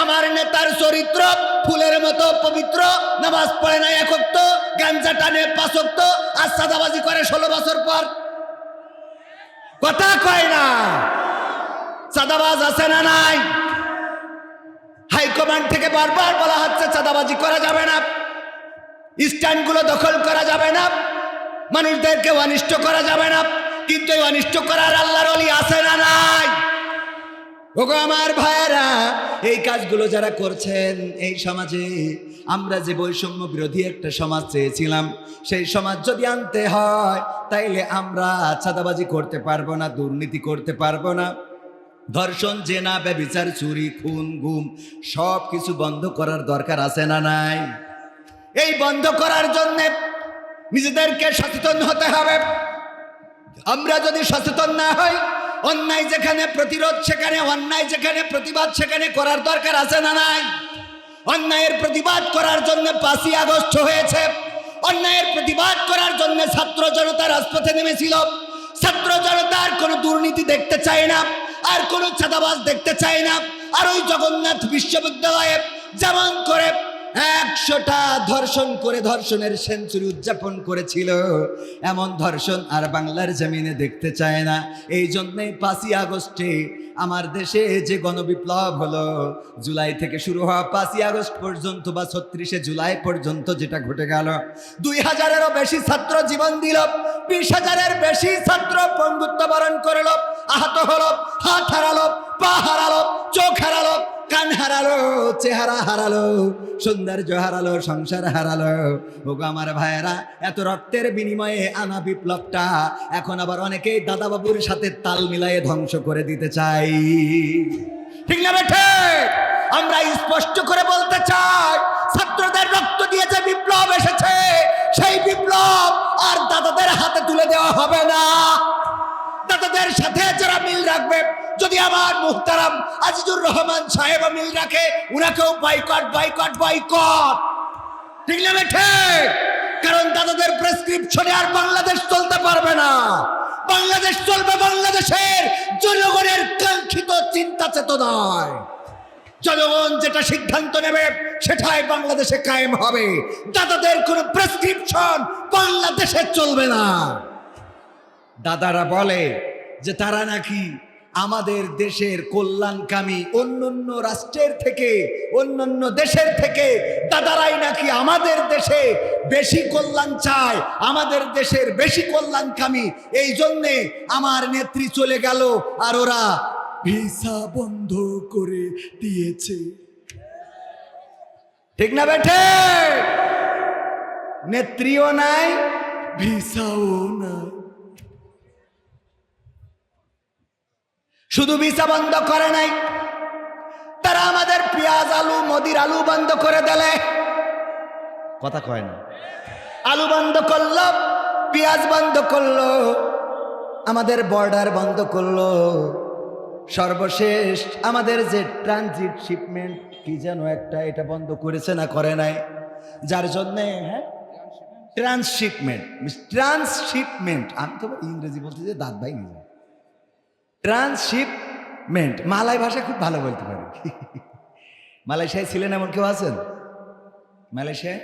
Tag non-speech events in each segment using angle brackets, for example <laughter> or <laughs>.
আমার নেতার চরিত্র, ফুলের মতো পবিত্র, নামাজ পড়ে না একত্র গাঞ্জা টানে পাঁচক্ত আর সাদাবাজি করে ষোলো বছর পর। কথা কয় না। চাঁদাবাজ আছে না নাই? হাইকমান্ড থেকে বারবার বলা হচ্ছে চাঁদাবাজি করা যাবে না। স্ট্যান্ডগুলো দখল করা যাবে না। মানুষদেরকে অনিষ্ট করা যাবে না। কিন্তু অনিষ্ট করার আল্লাহর আছে না নাই? ওগো আমার ভাইয়েরা, এই কাজগুলো যারা করছেন এই সমাজে, আমরা যে বৈষম্য বিরোধী একটা সমাজ চেয়েছিলাম, সেই সমাজ যদি আনতে হয়, তাইলে আমরা চাঁদাবাজি করতে পারব না, দুর্নীতি করতে পারব না। ধর্ষণ, জেনা, ব্যবিচার, চুরি, খুন, গুম সব কিছু বন্ধ করার দরকার আছে না নাই? এই বন্ধ করার জন্য নিজেদেরকে সচেতন হতে হবে। আমরা যদি সচেতন না হই অন্যায় যেখানে প্রতিরোধ, সেখানে অন্যায় যেখানে প্রতিবাদ, সেখানে করার দরকার আছে না নাই? অন্যায়ের প্রতিবাদ করার জন্য পাঁচই আগস্ট হয়েছে। অন্যায়ের প্রতিবাদ করার জন্য ছাত্র জনতা রাজপথে নেমেছিল। ছাত্র জনতার কোনো দুর্নীতি দেখতে চায় না, আর কোনো চাঁদাবাজ দেখতে চায় না। আর ওই জগন্নাথ বিশ্ববিদ্যালয়ে যেমন করে একশোটা ধর্ষণ করে ধর্ষণের সেঞ্চুরি উদযাপন করেছিল। এমন ধর্ষণ আর বাংলার জমিনে দেখতে চায় না। এই জন্যই পাঁচই আগস্টে আমার দেশে যে গণবিপ্লব হলো, জুলাই থেকে শুরু হওয়া পাঁচই আগস্ট পর্যন্ত বা ছত্রিশে জুলাই পর্যন্ত যেটা ঘটে গেল, দুই হাজারেরও বেশি ছাত্র জীবন দিল, বিশ হাজারের বেশি ছাত্র পঙ্গুত্ব বরণ করল, আহত হলো, হাত হারালো, পা হারালো, চোখ হারালো কান হারালো, চেহারা হারালো, সৌন্দর্য হারালো, সংসার হারালো। ওগো আমার ভাইয়েরা, এত রক্তের বিনিময়ে আনা বিপ্লবটা এখন আবার অনেকেই দাদাবাবুর সাথে তাল মিলায়ে ধ্বংস করে দিতে চাই। ঠিক না বেঠে আমরা স্পষ্ট করে বলতে চাই, ছাত্রদের রক্ত দিয়ে যে বিপ্লব এসেছে, সেই বিপ্লব আর দাদাদের হাতে তুলে দেওয়া হবে না। দাদাদের সাথে যারা মিল রাখবে, যদি আমার মুহতারাম আজিজুর রহমান সাহেব মিল রাখে, উনাকেও বাইকট বাইকট বাইকট ঠিক না বেঠে কারণ দাদাদের প্রেসক্রিপশনে আর বাংলাদেশ চলতে পারবে না। বাংলাদেশ চলবে বাংলাদেশের জনগণের কাঙ্ক্ষিত চিন্তা চেতনায়। জনগণ যেটা সিদ্ধান্ত নেবে, সেটাই বাংলাদেশে কায়েম হবে। দাদাদের কোনো প্রেসক্রিপশন বাংলাদেশে চলবে না। দাদারা বলে যে তারা নাকি আমাদের দেশের কল্যাণকামী অন্যান্য রাষ্ট্রের থেকে, অন্যান্য দেশের থেকে, দাদারাই নাকি আমাদের দেশে বেশি কল্যাণ চায়, আমাদের দেশের বেশি কল্যাণকামী। এই জন্যে আমার নেত্রী চলে গেল আর ওরা ভিসা বন্ধ করে দিয়েছে। ঠিক না বেঠে? নেত্রীও নাই, ভিসাও নাই। শুধু ভিসা বন্ধ করে নাই। তারা আমাদের পেঁয়াজ, আলু, মদির আলু বন্ধ করে দিলে। কথা কয় না। আলু বন্ধ করল, পেঁয়াজ বন্ধ করল, আমাদের বর্ডার বন্ধ করল। সর্বশেষ আমাদের যে ট্রানজিট শিপমেন্ট, কি যেন একটা এটা বন্ধ করেছে না করে নাই। যার জন্যে হ্যাঁ? ট্রান্সশিপমেন্ট ট্রান্সশিপমেন্ট আমি তো ইংরেজি বলতে যে দাঁত ভাই নিজে ট্রান্সশিপমেন্ট মালাই ভাষা খুব ভালো বলতে পারে। মালয়েশিয়ায় ছিলেন এমন কেউ আছেন? মালয়েশিয়ায়?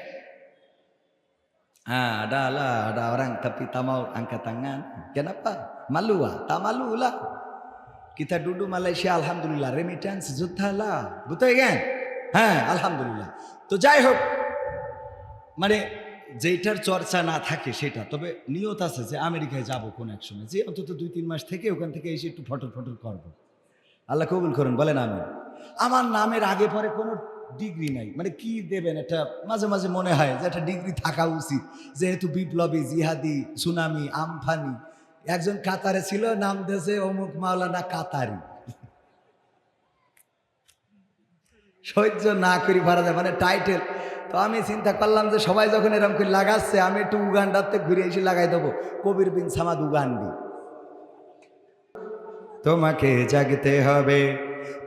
হ্যাঁ আলহামদুলিল্লাহ। তো যাই হোক মানে যেটার চর্চা না থাকে সেটা। তবে নিয়ত আছে যে আমেরিকায় যাব কোন এক সময়। যে অন্তত দুই তিন মাস থেকে ওখান থেকে এসে একটু ফটর ফটর করব। আল্লাহ কবুল করুন, বলেন আমি আমার নামের আগে পরে কোনো ডিগ্রি নাই। মানে কি দেবেন? এটা মাঝে মাঝে মনে হয় যে একটা ডিগ্রি থাকা উচিত। যেহেতু বিপ্লবী, জিহাদি, সুনামি, আমফানি। একজন কাতারে ছিল, নাম দেশে অমুক মাওলানা কাতারি। সহ্য না করি পারা যায় মানে টাইটেল তো আমি চিন্তা করলাম যে সবাই যখন এরকম করে লাগাচ্ছে, আমি একটু উগান্ডাতে ঘুরে এসে লাগাই দেবো। কবির বিন সামাদ উগান্ডি। তোমাকে জাগতে হবে,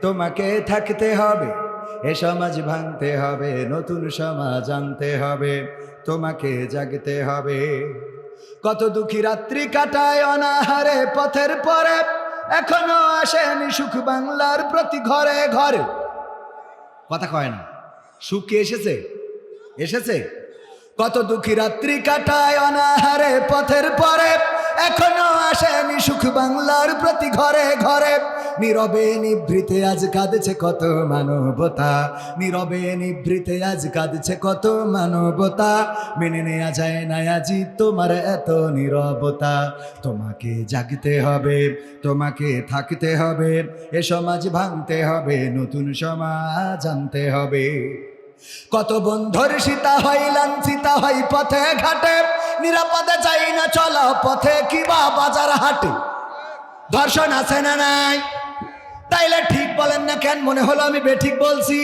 তোমাকে থাকতে হবে, এ সমাজ ভাঙতে হবে, নতুন সমাজ আনতে হবে, তোমাকে জাগতে হবে। কত দুঃখী রাত্রি কাটায় অনাহারে পথের পরে, এখনও আসেনি সুখ বাংলার প্রতি ঘরে ঘরে। কথা কয় না, সুখ কি এসেছে? এসেছে? কত দুঃখী রাত্রি কাটায় অনাহারে পথের পরে, এখনও আসেনি সুখ বাংলার প্রতি ঘরে ঘরে। নীরবে নিভৃতে আজ কাঁদছে কত মানবতা, নীরবে নিভৃতে আজ কাঁদছে কত মানবতা। মেনে নেওয়া যায় না আজি তোমার এত নীরবতা। তোমাকে জাগতে হবে, তোমাকে থাকতে হবে, এ সমাজ ভাঙতে হবে, নতুন সমাজ আনতে হবে। কত বন্ধুর সীতা হয়, লাঞ্ছিতা হয়, পথে ঘাটে। নিরাপদে যাই না, চলা পথে কিবা বাজার হাটে। ধর্ষণ আছে না নাই? তাইলে ঠিক বলেন না কেন? মনে হলো আমি বেঠিক বলছি।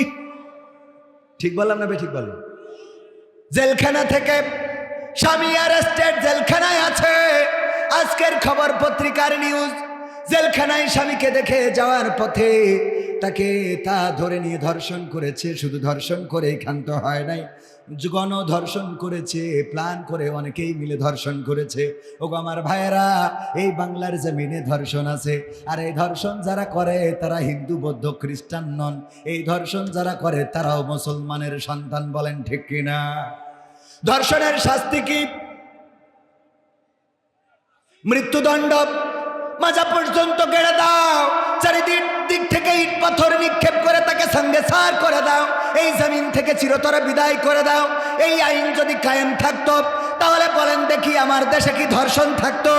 ঠিক বললাম না বেঠিক বললাম? জেলখানা থেকে স্বামী অ্যারেস্টেড জেলখানায় আছে। আজকের খবর পত্রিকার নিউজ জেলখানায় স্বামীকে দেখে যাওয়ার পথে তাকে তা ধরে নিয়ে ধর্ষণ করেছে, শুধু ধর্ষণ করে ক্ষান্ত হয় নাই। গণ ধর্ষণ করেছে প্ল্যান করে অনেকেই মিলে ধর্ষণ করেছে। ওগো আমার ভাইয়েরা, এই বাংলার জমিনে ধর্ষণ আছে। আর এই ধর্ষণ যারা করে, তারা হিন্দু, বৌদ্ধ, খ্রিস্টান নন। এই ধর্ষণ যারা করে, তারাও মুসলমানের সন্তান বলেন, ঠিক কিনা ধর্ষণের শাস্তি কি? মৃত্যুদণ্ড মাজা পর্যন্ত গেড়ে দাও। চারিদিক দিক থেকে ইট পাথর নিক্ষেপ করে তাকে সঙ্গে সার করে দাও। এই জমিন থেকে চিরতরে বিদায় করে দাও। এই আইন যদি কায়েম থাকতো, তাহলে বলেন দেখি আমার দেশে কি ধর্ষণ থাকতো?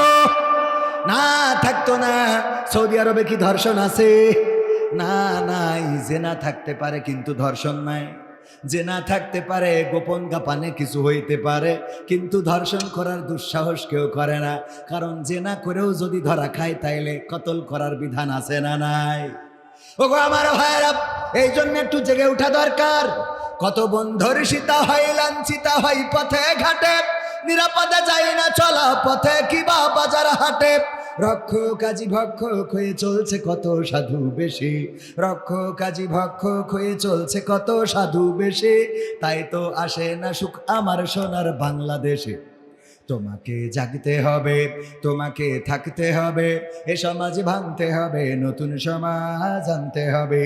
না থাকতো না। সৌদি আরবে কি ধর্ষণ আছে? না, নাই, জেনা থাকতে পারে, কিন্তু ধর্ষণ নাই। জেনা থাকতে পারে, গোপন গাপানে কিছু হইতে পারে। কিন্তু ধর্ষণ করার দুঃসাহস কেউ করে না। কারণ যে না করেও যদি ধরা খায়, তাইলে কতল করার বিধান আছে না নাই? ওগো আমার ভাইয়েরা, এই জন্য একটু জেগে ওঠা দরকার। কত বন্ধুর সীতা হয়, লাঞ্ছিতা হয়, পথে ঘাটে। নিরাপদে যাই না, চলা পথে কিবা বাজার হাটে। রক্ষ কাজী ভক্ষক হয়ে চলছে কত সাধু বেশি। রক্ষ কাজী ভক্ষক হয়ে চলছে কত সাধু বেশি। তাই তো আসে না সুখ আমার সোনার বাংলাদেশে। তোমাকে জাগতে হবে, তোমাকে থাকতে হবে, এ সমাজ ভাঙতে হবে, নতুন সমাজ আনতে হবে।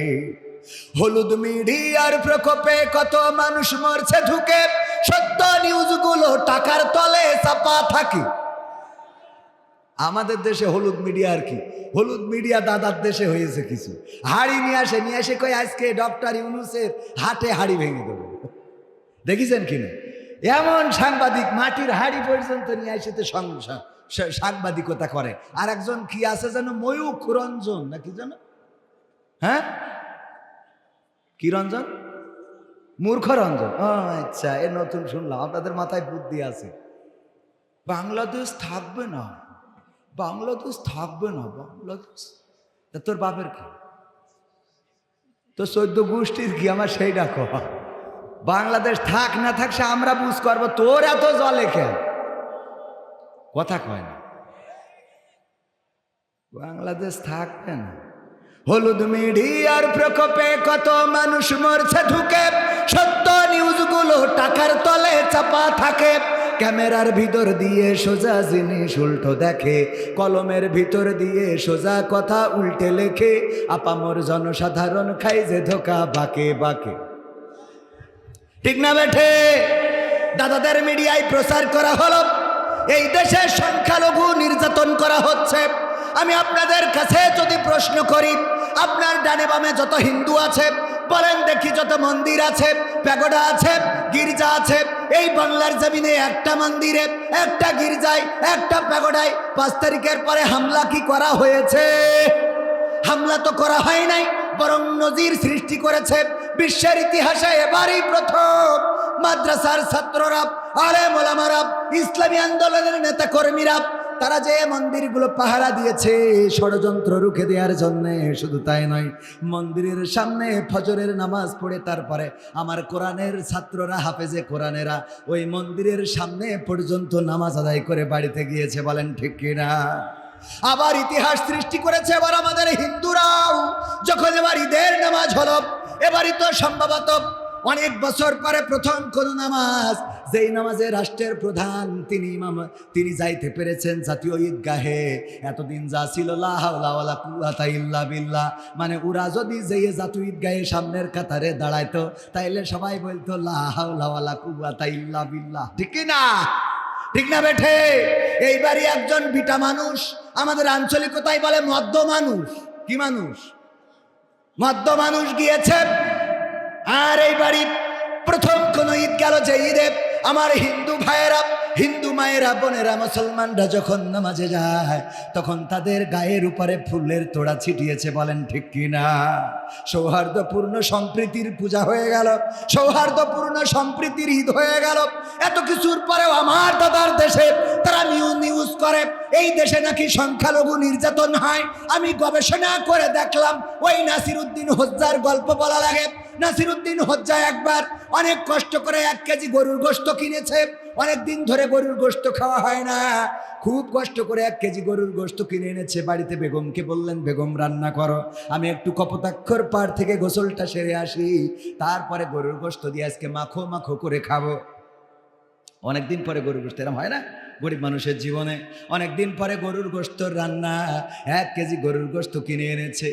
হলুদ মিডিয়ার প্রকোপে কত মানুষ মরছে ঢুকে সত্য নিউজগুলো টাকার তলে চাপা থাকে। আমাদের দেশে হলুদ মিডিয়া আর কি? হলুদ মিডিয়া দাদার দেশে হয়েছে কিছু। হাড়ি নিয়ে আসে নিয়ে আসে কই আজকে ডক্টর ইউনুসের হাটে হাড়ি ভেঙে দেবো। দেখেছেন কিনা এমন সাংবাদিক মাটির হাড়ি পর্যন্ত নিয়ে আসে তো সং- সা- সা- সাংবাদিকতা করে। আর একজন কি আছে যেন? ময়ূখ রঞ্জন, না কি যেন? হ্যাঁ? কি রঞ্জন? মূর্খ রঞ্জন। আচ্ছা এ নতুন শুনলাম, আপনাদের মাথায় বুদ্ধি আছে। বাংলাদেশ থাকবে না। বাংলাদেশ থাকবে না বাংলাদেশ তোর বাপের কি? তোর চোদ্দ গোষ্ঠীর কি আমার সেই ডাকো? বাংলাদেশ থাক না থাক, সে আমরা বুঝ করব। তোর এত জলে কেন? কথা কয় না। বাংলাদেশ থাকবে না। হলুদ মিডিয়ার প্রকোপে কত মানুষ মরছে ঢুকে। সত্য নিউজগুলো টাকার তলে চাপা থাকে। ক্যামেরার ভিতর দিয়ে সোজা জিনিস উল্টো দেখে, কলমের ভিতর দিয়ে সোজা কথা উল্টে লেখে, আপামর জনসাধারণ খাই যে ধোকা বাকে বাকে। ঠিক না বেঠে? দাদাদের মিডিয়ায় প্রচার করা হলো, এই দেশে সংখ্যালঘু নির্যাতন করা হচ্ছে। আমি আপনাদের কাছে যদি প্রশ্ন করি, আপনার ডানে বামে যত হিন্দু আছে, বলেন দেখি যত মন্দির আছে, প্যাগোডা আছে, গির্জা আছে এই বাংলার জমিনে একটা মন্দিরে, একটা গির্জায়, একটা প্যাগোডায় পাঁচ তারিখের পরে হামলা কি করা হয়েছে? হামলা তো করা হয় নাই, বরং নজির সৃষ্টি করেছে বিশ্বের ইতিহাসে এবারই প্রথম মাদ্রাসার ছাত্ররা আরে মোলামারা ইসলামী আন্দোলনের নেতা কর্মীরা তারা যে মন্দিরগুলো পাহারা দিয়েছে, ষড়যন্ত্র রুখে দেওয়ার জন্য শুধু তাই নয়, মন্দিরের সামনে ফজরের নামাজ পড়ে তারপরে আমার কোরআনের ছাত্ররা, হাফেজে কোরআনেরা ওই মন্দিরের সামনে পর্যন্ত নামাজ আদায় করে বাড়িতে গিয়েছে, বলেন ঠিক কিনা? আবার ইতিহাস সৃষ্টি করেছে এবার আমাদের হিন্দুরাও, যখন এবার ঈদের নামাজ হলো, এবারই তো সম্ভবত অনেক বছর পরে প্রথম কোন নামাজ যেই নামাজে রাষ্ট্রের প্রধান, তিনি ইমাম, তিনি যাইতে পেরেছেন জাতীয় ঈদগাহে। এতদিন যা ছিল ইল্লা বিল্লাহ। মানে ওরা যদি যেয়ে জাতীয় ঈদগাহে সামনের কাতারে দাঁড়াইতো, তাইলে সবাই বলতো, লা হাওলা ওয়ালা ইল্লা বিল্লাহ। ঠিক না? ঠিক না বেঠে? এইবারই একজন বিটা মানুষ, আমাদের আঞ্চলিকতায় বলে মদ্য মানুষ। কি মানুষ? মদ্য মানুষ গিয়েছে। আর এই বাড়ি প্রথম কোন ঈদ গেল যে ঈদে আমার হিন্দু ভাইয়েরা, হিন্দু মায়েরা, বোনেরা, মুসলমানরা যখন নামাজে যায়, তখন তাদের গায়ের উপরে ফুলের তোড়া ছিটিয়েছে, বলেন ঠিক কিনা? সৌহার্দ্যপূর্ণ সম্প্রীতির পূজা হয়ে গেল, সৌহার্দ্যপূর্ণ সম্প্রীতির ঈদ হয়ে গেল। এত কিছুর পরেও আমার দাদার দেশে তারা নিউ নিউজ করে, এই দেশে নাকি সংখ্যালঘু নির্যাতন হয়। আমি গবেষণা করে দেখলাম, ওই নাসির উদ্দিন হজ্জার গল্প বলা লাগে। নাসিরুদ্দিন হজ্জা একবার অনেক কষ্ট করে এক কেজি গরুর গোস্ত কিনেছে। অনেক দিন ধরে গরুর গোস্ত খাওয়া হয় না। খুব কষ্ট করে এক কেজি গরুর গোস্ত কিনে এনেছে বাড়িতে বেগমকে বললেন, বেগম, রান্না করো। আমি একটু কপোতাক্ষর পাড় থেকে গোসলটা সেরে আসি। তারপরে গরুর গোস্ত দিয়ে আজকে মাখো মাখো করে খাব। অনেকদিন পরে গরুর গোস্ত এরম হয় না? গরিব মানুষের জীবনে অনেকদিন পরে গরুর গোস্ত রান্না, এক কেজি গরুর গোস্ত কিনে এনেছে।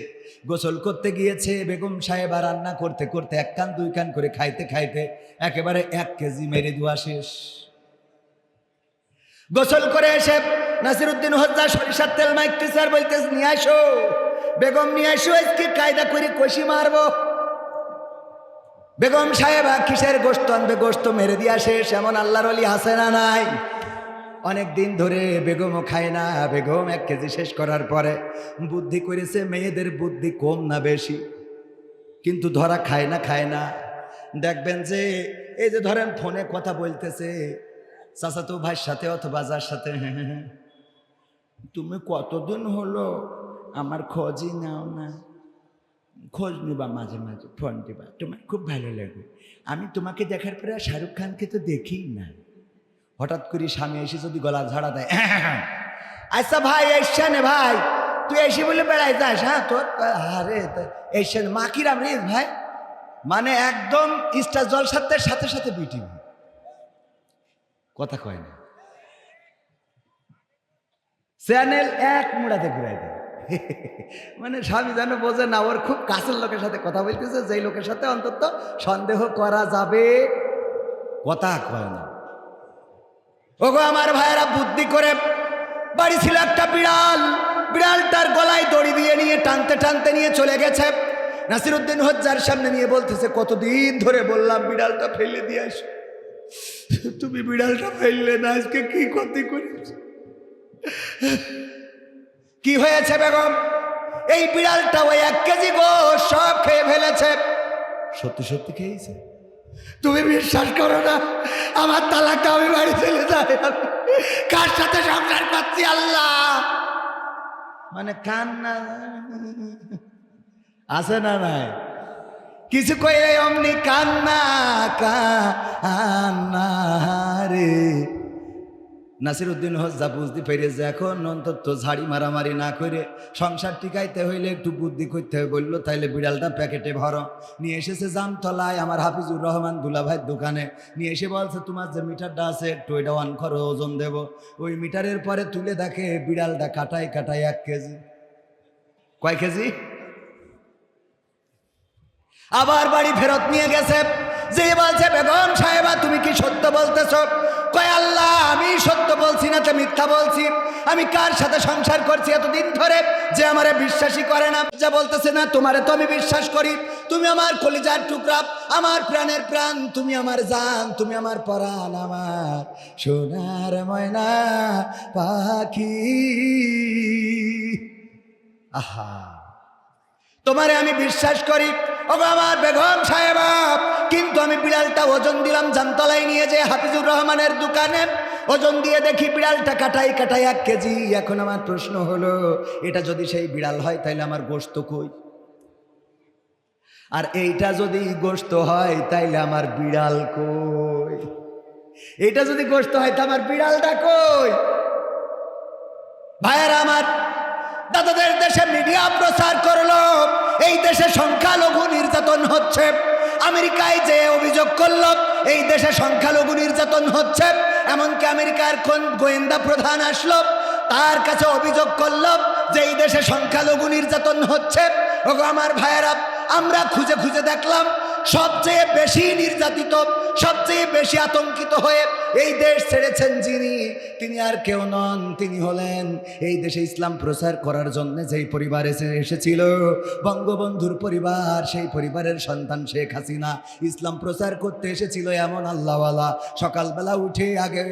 গোসল করতে গিয়েছে, বেগম সাহেবা রান্না করতে করতে এক কান, দুই কান করে খাইতে খাইতে একেবারে এক কেজি মেরে দেওয়া শেষ। গোসল করে এসে নাসিরুদ্দিন হজ্জা সরিষার তেল মাইকতে স্যার বলতে নিয়ে আসো। বেগম, নিয়ে আসো, আজকে কায়দা করে কষি মারবো। বেগম সাহেবা কিসের গোস্ত আনবে? গোস্ত মেরে দিয়া শেষ। এমন আল্লাহর অলি হাসে না নাই? অনেক দিন ধরে বেগমও খায় না, বেগম এক কেজি শেষ করার পরে বুদ্ধি করেছে, মেয়েদের বুদ্ধি কম না বেশি। কিন্তু ধরা খায় না খায় না। দেখবেন যে, এই যে ধরেন ফোনে কথা বলতেছে, চাচাতো ভাইয়ের সাথে অথবা যার সাথে তুমি কতদিন হলো আমার খোঁজই নাও না? খোঁজ নিবা মাঝে মাঝে, ফোন দিবা। তোমার খুব ভালো লাগে। আমি তোমাকে দেখার পরে শাহরুখ খানকে তো দেখি না। হঠাৎ করে স্বামী এসে যদি গলা ঝাড়া দেয় <laughs> আচ্ছা ভাই, এসছেন ভাই। তুই এসে বলে বেড়াই যাস হ্যাঁ? তোর আরে এসছেন মাকিরাম রে ভাই? মানে একদম স্টার জলসাতের সাথে সাথে বিটিভি কথা কয় না। চ্যানেল এক মুড়াতে ঘুরাই দেয়। <laughs> মানে স্বামী যেন বোঝে না, ওর খুব কাছের লোকের সাথে কথা বলতেছে, যেই লোকের সাথে অন্তত সন্দেহ করা যাবে। কথা কয় না। ওগো আমার ভাইয়েরা, বুদ্ধি করে। বাড়ি ছিল একটা বিড়াল। বিড়ালটার গলায় দড়ি দিয়ে নিয়ে টানতে টানতে নিয়ে চলে গেছে। নাসিরুদ্দিন হজ্জার সামনে নিয়ে বলতেছে, কতদিন ধরে বললাম বিড়ালটা ফেলে দিয়ে আসো। তুমি বিড়ালটা ফেললে না, আজকে কি ক্ষতি করেছ? কি হয়েছে বেগম? এই বিড়ালটা ওই এক কেজি গো সব খেয়ে ফেলেছে। সত্যি সত্যি খেয়েছে? তুমি বিশ্বাস করো না, আমার তালাকটা আমি বাড়ি চলে যাই কার সাথে সংসার পাচ্ছি আল্লাহ? মানে কান্না আছে না নাই? কিছু কয়ে অমনি কান্না কান্না রে। নাসির উদ্দিন হজ্জা বুঝতে পেরেছে এখন অন্তত ঝাড়ি মারামারি না করে সংসার টিকাইতে হইলে একটু বুদ্ধি করতে হবে। বলল, তাইলে বিড়ালটা প্যাকেটে ভরো। নিয়ে এসেছে জামতলায় আমার হাফিজুর রহমান দুলাভাইয়ের দোকানে। নিয়ে এসে বলছে, তোমার যে মিটারটা আছে, একটু ওইটা অন করো, ওজন দেব। ওই মিটারের পরে তুলে দেখে বিড়ালটা কাটাই কাটাই এক কেজি। কয় কেজি? আবার বাড়ি ফেরত নিয়ে গেছে। যে বলছে, বেগম সাহেবা, তুমি কি সত্য বলতেছ? কয় আল্লাহ, আমি সত্য বলছি না তো মিথ্যা বলছি? আমি কার সাথে সংসার করছি এতদিন ধরে যে আমারে বিশ্বাসই করে না? যা বলতেছে না, তোমারে তো আমি বিশ্বাস করি। তুমি আমার কলিজার টুকরা, আমার প্রাণের প্রাণ, তুমি আমার জান, তুমি আমার পরাণ, আমার সোনার ময়না পাখি। আহা। তোমারে আমি বিশ্বাস করি। ওগো আমার বেগম সাহেব, কিন্তু আমি বিড়ালটা ওজন দিলাম জামতলায় নিয়ে যে হাফিজুর রহমানের দোকানে। ওজন দিয়ে দেখি বিড়ালটা কাটাই কাটাই এক কেজি। এখন আমার প্রশ্ন হলো, এটা যদি সেই বিড়াল হয় তাহলে আমার গোস্ত কই? আর এইটা যদি গোস্ত হয়, তাইলে আমার বিড়াল কই? এটা যদি গোস্ত হয়, তা আমার বিড়ালটা কই? ভাইয়েরা আমার দাদাদের দেশে মিডিয়া প্রচার করল। এই দেশে সংখ্যালঘু নির্যাতন হচ্ছে। আমেরিকায় যে অভিযোগ করল, এই দেশে সংখ্যালঘু নির্যাতন হচ্ছে। এমনকি আমেরিকার কোন গোয়েন্দা প্রধান আসলো, তার কাছে অভিযোগ করল যে এই দেশে সংখ্যালঘু নির্যাতন হচ্ছে। আমার ভাইয়েরা, আমরা খুঁজে খুঁজে দেখলাম সবচেয়ে বেশি নির্যাতিত, সবচেয়ে বেশি আতঙ্কিত হয়ে এই দেশ ছেড়েছেন যিনি, তিনি আর কেউ নন, তিনি হলেন এই দেশে ইসলাম প্রচার করার জন্য যেই পরিবার এসে এসেছিল, বঙ্গবন্ধুর পরিবার, সেই পরিবারের সন্তান শেখ হাসিনা ইসলাম প্রচার করতে এসেছিল এমন আল্লাহওয়ালা। সকালবেলা উঠে আগে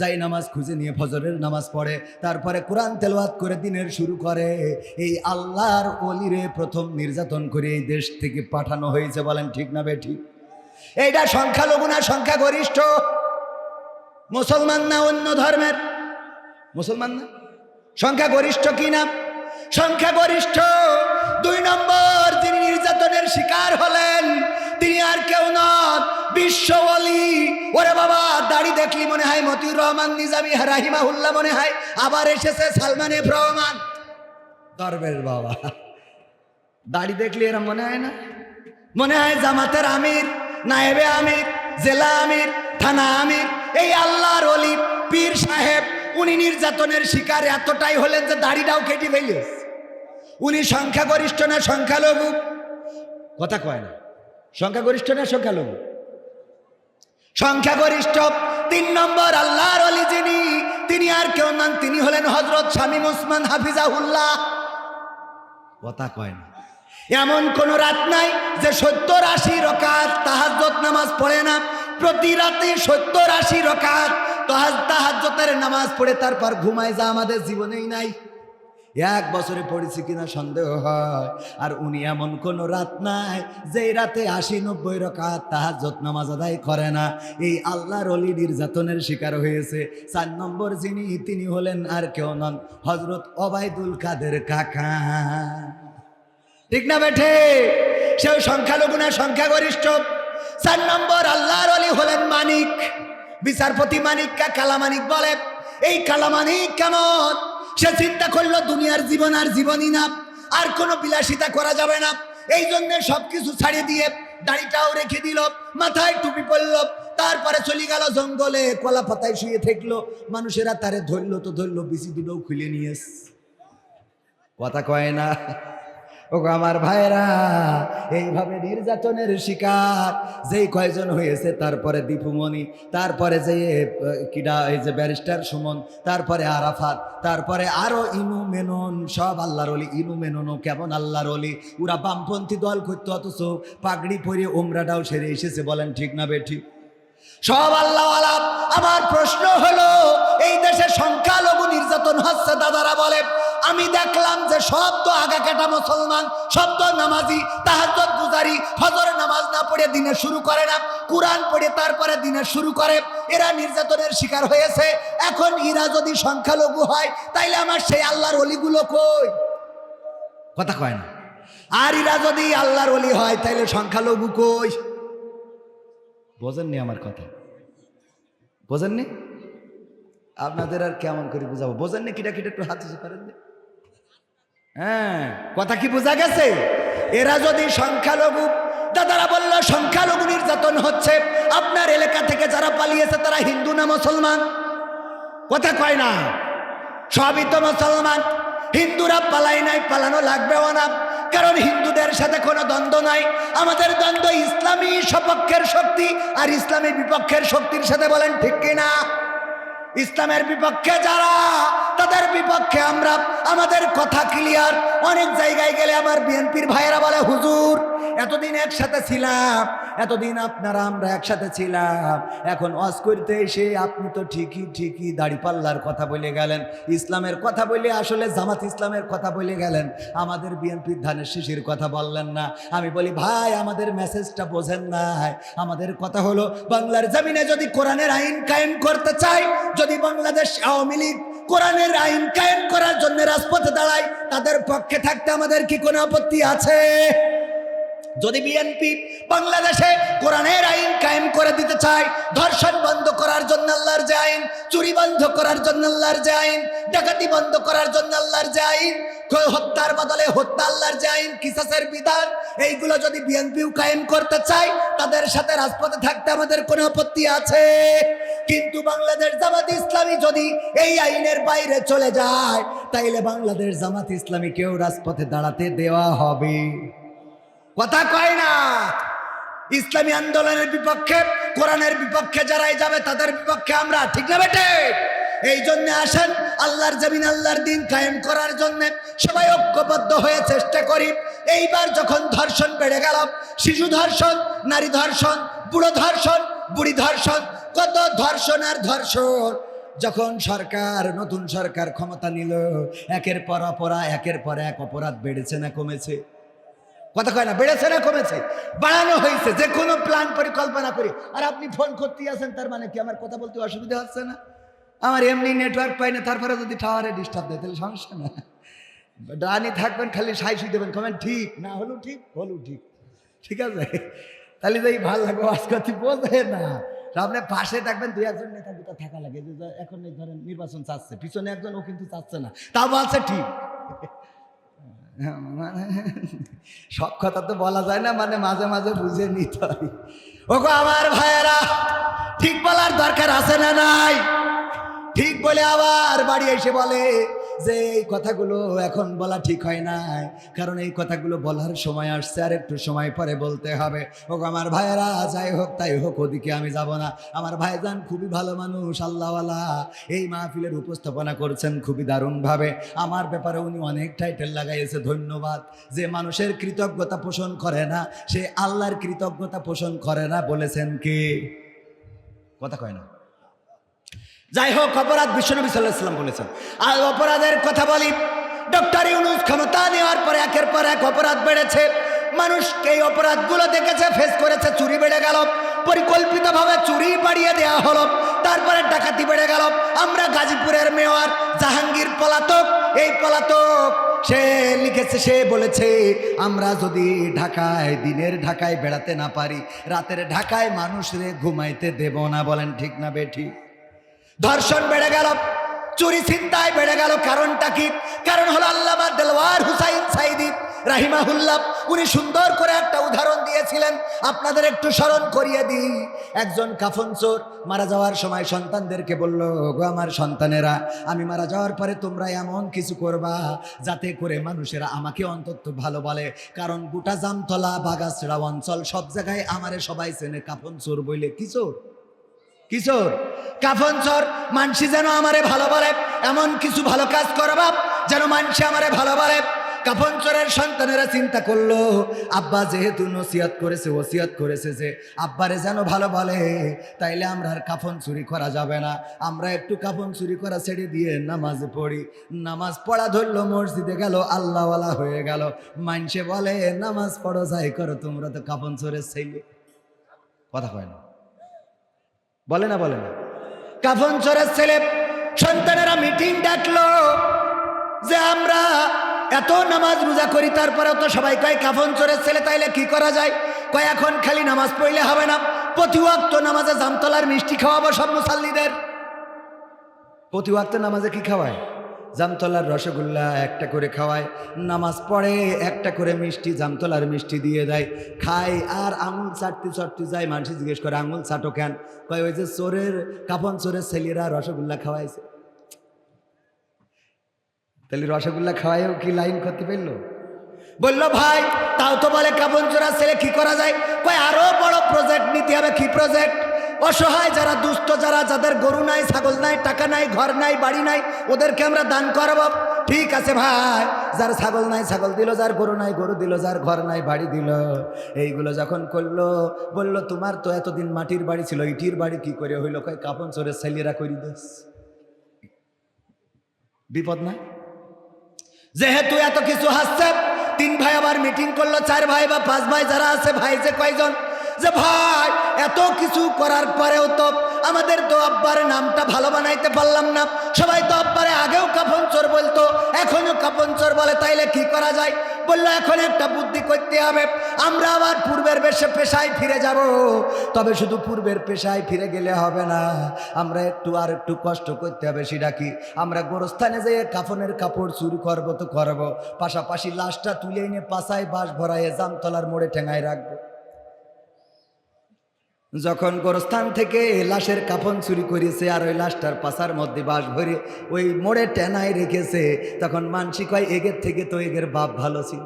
যাই নামাজ খুঁজে নিয়ে ফজরের নামাজ পড়ে, তারপরে কোরআন তেলাওয়াত করে দিনের শুরু করে। এই আল্লাহর অলিরে প্রথম নির্যাতন করে এই দেশ থেকে পাঠানো হয়েছে বলেন ঠিক না বে ঠিক এইটা সংখ্যালঘু না সংখ্যাগরিষ্ঠ। মুসলমান না অন্য ধর্মের? মুসলমান না? সংখ্যাগরিষ্ঠ কি না? সংখ্যাগরিষ্ঠ দুই নম্বর তিনি নির্যাতনের শিকার হলেন, তিনি আর কেউ নন। বিশ্ব অলি ওরে বাবা, দাড়ি দেখলি মনে হয় মতিউর রহমান, নিজামি রাহিমাহুল্লাহ মনে হয়? আবার এসেছে সালমান এফ রহমান দরবের বাবা। দাড়ি দেখলি এরম মনে হয় না? মনে হয় জামাতের আমির, নায়েবে আমির, জেলা আমির, থানা আমির। এই আল্লাহর অলি, পীর সাহেব, উনি নির্যাতনের শিকার, এতটাই হলেন যে দাড়িটাও কেটে ফেলে উনি সংখ্যাগরিষ্ঠ না সংখ্যালঘু? কথা কয় না। সংখ্যাগরিষ্ঠ না সংখ্যালঘু? সংখ্যাগরিষ্ঠ, তিন নম্বর আল্লাহর অলি যিনি, তিনি আর কেউ নন, তিনি হলেন হজরত শামীম ওসমান হাফিজাহুল্লাহ। কথা কয় না। এমন কোন রাত নাই যে সত্তর আশি রকাত তাহাজ্জত নামাজ পড়ে না। প্রতি রাতে সত্তর আশি রকাত তাহাজ তাহাজ্জতের নামাজ পড়ে তারপর ঘুমায় যা আমাদের জীবনেই নাই। এক বছরে পড়েছি কিনা সন্দেহ হয়। আর উনি এমন কোন রাত নাই যে রাতে আশি নব্বই রকাত তাহার নামাজ আদায় করে না। এই আল্লাহর অলি নির্যাতনের শিকার হয়েছে। চার নম্বর যিনি, তিনি হলেন আর কেউ নন হজরত অবায়দুল কাদের কাকা। ঠিক না বেঠে? সেও সংখ্যালঘু না সংখ্যাগরিষ্ঠ। চার নম্বর আল্লাহর অলি হলেন মানিক। বিচারপতি মানিককে কালামানিক বলে। এই কালামানিক কেমন? সে চিন্তা করল, দুনিয়ার জীবন আর জীবনই না। আর কোনো বিলাসিতা করা যাবে না। এই জন্য সবকিছু ছাড়িয়ে দিয়ে দাড়িটাও রেখে দিল, মাথায় টুপি পরল, তারপরে চলে গেল জঙ্গলে কলা পাতায় শুয়ে থাকল। মানুষেরা তারে ধরলো তো ধরলো বিসি দুটো খুলে নিয়ে কথা কয় না? ও আমার ভাইরা এইভাবে নির্যাতনের শিকার, যেই কয়জন হয়েছে, তারপরে দীপুমণি, তারপরে যে কিডা এই যে ব্যারিস্টার সুমন, তারপরে আরাফাত, তারপরে আরও ইনু মেনন, সব আল্লাহর অলি ইনু মেননও কেমন আল্লাহর অলি ওরা বামপন্থী দল করতো অথচ পাগড়ি পরে ওমরাটাও সেরে এসেছে, বলেন ঠিক না বে ঠিক সব আল্লাহ আমার প্রশ্ন হলো, এই দেশে সংখ্যালঘু নির্যাতন হচ্ছে, দাদারা বলে আমি দেখলাম যে সব তো আগা কাটা মুসলমান, সব তো নামাজি তাহাজ্জত গুজারি, ফজর নামাজ না পড়ে দিনে শুরু করে না, কোরআন পড়ে তারপরে দিনে শুরু করে। এরা নির্যাতনের শিকার হয়েছে। এখন এরা যদি সংখ্যালঘু হয়, তাইলে আমার সেই আল্লাহর অলিগুলো কই? কথা কয় না। আর এরা যদি আল্লাহর অলি হয়, তাইলে সংখ্যালঘু কই? বোঝেননি আমার কথা। বোঝেননি? আপনাদের আর কেমন করে বুঝাবো? বোঝেননি কিটা কিটা একটু হাত করেন? হ্যাঁ কথা কি বোঝা গেছে? এরা যদি সংখ্যালঘু, দাদারা বলল, সংখ্যালঘু নির্যাতন হচ্ছে। আপনার এলাকা থেকে যারা পালিয়েছে, তারা হিন্দু না মুসলমান? কথা কয় না। সবই তো মুসলমান। হিন্দুরা পালাই নাই, পালানো লাগবেও না। কারণ হিন্দুদের সাথে কোনো দ্বন্দ্ব নাই। আমাদের দ্বন্দ্ব ইসলামী সপক্ষের শক্তি আর ইসলামী বিপক্ষের শক্তির সাথে বলেন ঠিক কিনা? ইসলামের বিপক্ষে যারা তাদের বিপক্ষে আমরা আমাদের কথা ক্লিয়ার অনেক জায়গায় গেলে আমার বিএনপির ভাইয়েরা বলে, হুজুর, এতদিন একসাথে ছিলাম, এতদিন আপনারা আমরা একসাথে ছিলাম। এখন অস করতে এসে আপনি তো ঠিকই ঠিকই দাড়িপাল্লার কথা বলে গেলেন। ইসলামের কথা বলে আসলে জামাত ইসলামের কথা বলে গেলেন। আমাদের বিএনপির ধানের শিশির কথা বললেন না। আমি বলি, ভাই, আমাদের মেসেজটা বোঝেন নাই। আমাদের কথা হলো, বাংলার জমিনে যদি কোরআনের আইন কায়েম করতে চাই, যদি বাংলাদেশ আওয়ামী লীগ কোরআনের আইন কায়েম করার জন্য রাজপথে দাঁড়ায়, তাদের পক্ষে থাকতে আমাদের কি কোনো আপত্তি আছে? যদি বিএনপি বাংলাদেশে কোরআনের আইন কায়েম করে দিতে চায়, ধর্ষণ বন্ধ করার জন্য আল্লাহর যে আইন, চুরি বন্ধ করার জন্য আল্লাহর যে আইন, ডাকাতি বন্ধ করার জন্য আল্লাহর যে আইন হত্যার বদলে হত্যা আল্লাহর যে আইন, কিসাসের বিধান, এইগুলো যদি বিএনপিও কায়েম করতে চায়, তাদের সাথে রাজপথে থাকতে আমাদের কোনো আপত্তি আছে। কিন্তু বাংলাদেশ জামাত ইসলামী যদি এই আইনের বাইরে চলে যায়, তাইলে বাংলাদেশ জামাত ইসলামী কেউ রাজপথে দাঁড়াতে দেওয়া হবে। কথা কয় না? ইসলামী আন্দোলনের বিপক্ষে, কোরআনের বিপক্ষে যারাই যাবে, তাদের বিপক্ষে আমরা, ঠিক না বেটে এই জন্য আসেন, আল্লাহর জমিন, আল্লাহর দিন কায়েম করার জন্য। সবাই ঐক্যবদ্ধ হয়ে চেষ্টা করি। এইবার যখন ধর্ষণ বেড়ে গেল, শিশু ধর্ষণ, নারী ধর্ষণ, বুড়ো ধর্ষণ, বুড়ি ধর্ষণ, কত ধর্ষণ আর ধর্ষণ। যখন সরকার, নতুন সরকার ক্ষমতা নিল, একের পর অপরাধ, একের পর এক অপরাধ বেড়েছে না কমেছে? কথা কয় না, বেড়েছে না কমেছে? বাড়ানো হয়েছে যে কোনো প্ল্যান পরিকল্পনা করি। আর আপনি ফোন করতেই আছেন, তার মানে কি আমার কথা বলতে অসুবিধা হচ্ছে না? আমার এমনি নেটওয়ার্ক পাই না, তারপরে যদি টাওয়ারে ডিস্টার্ব দেয়, তাহলে সমস্যা না। ডানি থাকবেন, খালি সাইসি দেবেন কমেন ঠিক, না হলেও ঠিক হলেও ঠিক। ঠিক আছে? তাহলে যাই, ভালো লাগবে, আজ কথা বোঝে না। আপনি পাশে থাকবেন, দুই একজন নেতা দুটা থাকা লাগে, যে এখন এই ধরেন নির্বাচন চাচ্ছে, পিছনে একজন ও কিন্তু চাচ্ছে না। তাও বলছে ঠিক। মানে <laughs> সব কথা তো বলা যায় না মানে মাঝে মাঝে বুঝে নিতে হয়। ওগো আমার ভাইয়েরা, ঠিক বলার দরকার আছে না নাই? ঠিক বলে আবার বাড়ি এসে বলে যে, এই কথাগুলো এখন বলা ঠিক হয় না কারণ এই কথাগুলো বলার সময় আসছে, আর একটু সময় পরে বলতে হবে। হোক আমার ভাইয়েরা, যাই হোক, তাই হোক, ওদিকে আমি যাব না। আমার ভাইজান খুবই ভালো মানুষ, আল্লাহওয়ালা। এই মাহফিলের উপস্থাপনা করছেন খুবই দারুণভাবে। আমার ব্যাপারে উনি অনেক টাইটেল লাগাইয়েছে ধন্যবাদ। যে মানুষের কৃতজ্ঞতা পোষণ করে না, সে আল্লাহর কৃতজ্ঞতা পোষণ করে না, বলেছেন কি? কথা কয় না। যাই হোক অপরাধ বিশ্বনবী সাল্লাহ বলেছেন। আর অপরাধের কথা বলি, ডক্টর ইউনুস ক্ষমতা নেওয়ার পরে একের পর এক অপরাধ বেড়েছে। মানুষ এই অপরাধগুলো দেখেছে ফেস করেছে, চুরি বেড়ে গেল। পরিকল্পিতভাবে চুরি বাড়িয়ে দেওয়া হলো, তারপরে ডাকাতি বেড়ে গেল। আমরা গাজীপুরের মেয়র জাহাঙ্গীর পলাতক, এই পলাতক, সে লিখেছে, সে বলেছে, আমরা যদি ঢাকায়, দিনের ঢাকায় বেড়াতে না পারি, রাতের ঢাকায় মানুষরে ঘুমাইতে দেব না। বলেন ঠিক না বে ঠিক? ধর্ষণ বেড়ে গেল, চুরি চিন্তায় বেড়ে গেল, কারণটা কি? কারণ হলো আল্লামা দেলওয়ার হুসাইন সাইদি রাহিমাহুল্লাহ, উনি সুন্দর করে একটা উদাহরণ দিয়েছিলেন। আপনাদের একটু স্মরণ করিয়ে দিই। একজন কাফন চোর মারা যাওয়ার সময় সন্তানদেরকে বলল গো আমার সন্তানেরা, আমি মারা যাওয়ার পরে তোমরা এমন কিছু করবা যাতে করে মানুষেরা আমাকে অন্তত ভালো বলে। কারণ গোটা জামতলা, বাগাছড়া অঞ্চল সব জায়গায় আমারে সবাই চেনে কাফন চোর বইলে কি চোর? কিশোর কাফন চোর, মানসি যেন আমারে ভালো বলে, এমন কিছু ভালো কাজ করবা যেন মানসি আমারে ভালো বলে। কাফন চোরের সন্তানেরা চিন্তা করল, আব্বা যেহেতু নসিহত করেছে ওসিয়ত করেছে যে, আব্বারে যেন ভালো বলে, তাইলে আমরা আর কাফন চুরি করা যাবে না। আমরা একটু কাফন চুরি করা ছেড়ে দিয়ে নামাজ পড়ি। নামাজ পড়া ধরলো, মসজিদে গেল, আল্লাহওয়ালা হয়ে গেল। মানসে বলে, নামাজ পড়ো, যাই করো, তোমরা তো কাফন চোরের ছেলে। কথা কয় না। বলে না বলে না। কাফন চোরের ছেলে, সন্তানেরা মিটিং ডাকলো যে আমরা এত নামাজ রোজা করি, তারপরেও তো সবাই কয়, কাফন চোরের ছেলে, তাইলে কি করা যায়? কয়, এখন খালি নামাজ পড়লে হবে না। প্রতি ওয়াক্ত নামাজে জামতলার মিষ্টি খাওয়াবো সব মুসাল্লিদের। প্রতি ওয়াক্ত নামাজে কি খাওয়ায়? জামতলার রসগোল্লা একটা করে খাওয়ায়, নামাজ পড়ে একটা করে মিষ্টি, জামতলার মিষ্টি দিয়ে দেয়, খায়, আর আঙুল চাটতে চাটতে যায়, মানুষ জিজ্ঞেস করে, আঙুল চাটো কেন? কয়, ওই যে চোরের কাপন চোরের ছেলেরা রসগোল্লা খাওয়াইছে। তাহলে রসগোল্লা খাওয়াইও কি লাইন করতে পারল? বলল, ভাই, তাও তো বলে কাপন চোরার ছেলে কি করা যায়? কয়, আরও বড় প্রজেক্ট নিতে হবে, কি প্রজেক্ট অসহায় যারা দুস্থ, যারা যাদের গরু নাই, ছাগল নাই, টাকা নাই, ঘর নাই, বাড়ি নাই, ওদেরকে আমরা দান করাবো। ঠিক আছে ভাই, যার ছাগল নাই, ছাগল দিল, যার গরু নাই, গরু দিল, যার ঘর নাই, বাড়ি দিল। এইগুলো যখন করল, বলল, তোমার তো এতদিন মাটির বাড়ি ছিল, ইটির বাড়ি, কি করে হইল? কয়, কাপন চোরের ছেলেরা করি দেস। বিপদ না? যেহেতু এত কিছু হাসছে, তিন ভাই আবার মিটিং করল, চার ভাই বা পাঁচ ভাই যারা আছে, ভাই যে কয়জন যে ভাই, এত কিছু করার পরেও তো আমাদের তো আব্বার নামটা ভালো বানাইতে পারলাম না। সবাই তো আব্বারে আগেও কাপন চোর বলতো এখনও কাপন চোর বলে, তাইলে কি করা যায়? বলল, এখন একটা বুদ্ধি করতে হবে। আমরা আবার পূর্বের বেশে পেশায় ফিরে যাব। তবে শুধু পূর্বের পেশায় ফিরে গেলে হবে না। আমরা একটু আর একটু কষ্ট করতে হবে, সেটা কি? আমরা গোরস্থানে যেয়ে কাফনের কাপড় চুরি করব তো করব। পাশাপাশি লাশটা তুলে এনে পাশায় বাঁশ ভরাইয়ে জামতলার মোড়ে ঠেঙায় রাখব। যখন গোরস্থান থেকে লাশের কাফন চুরি করেছে আর ওই লাশটার পাশার মধ্যে বাস ভরে ওই মোড়ে টেনায় রেখেছে, তখন মানসিক হয় এগের থেকে তো এগের বাপ ভালো ছিল।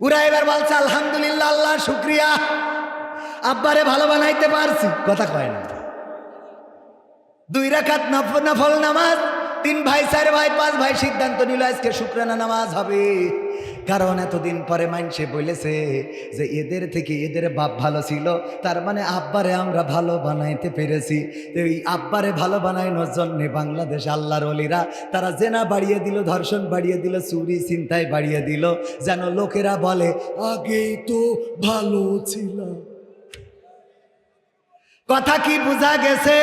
উরা এবার বলছে, আলহামদুলিল্লাহ, আল্লাহ, শুক্রিয়া। আব্বারে ভালো বানাইতে পারছি। কথা কয় না। দুই রাখাত নফল নামাজ, তিন ভাই, চার ভাই, পাঁচ ভাই সিদ্ধান্ত নিল, আজকে শুক্রানা নামাজ হবে। কারণ এতদিন পরে মাইনসে বলেছে যে এদের থেকে এদের বাপ ভালো ছিল, তার মানে আব্বারে আমরা ভালো বানাইতে পেরেছি। এই আব্বারে ভালো বানানোর জন্যে বাংলাদেশ আল্লাহর অলিরা, তারা জেনা বাড়িয়ে দিল, ধর্ষণ বাড়িয়ে দিল, চুরি চিন্তায় বাড়িয়ে দিল, যেন লোকেরা বলে আগেই তো ভালো ছিল কথা কি বোঝা গেছে?